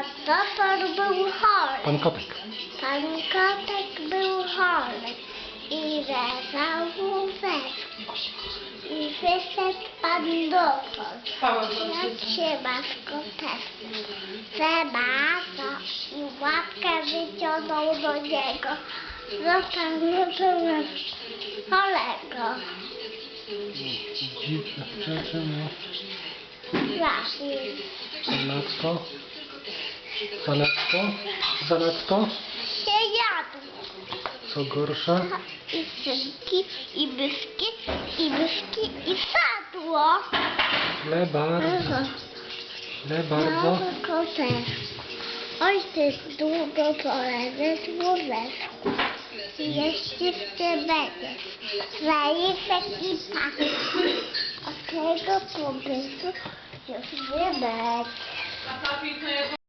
Pan doktor był chory. Pan Kotek. Pan kotek był chory i leżał w łóżeczku. I wyszedł pan doktor. Jak się masz koteczku? Zemaza i łapkę wyciągnął do niego. Został mu chorego. Dziwne rzeczy, no. Trafił. Zanadto. Zanadto. Się jadł. Co gorsza. I synki, i myszki, i myszki, i sadło. Źle bardzo. Źle bardzo. Mały koteczku. Ojciec długo poleży w łóżeczku. Jeszcze ty będziesz. Zajeczek i pak. Od tego pomysłu już nie będzie.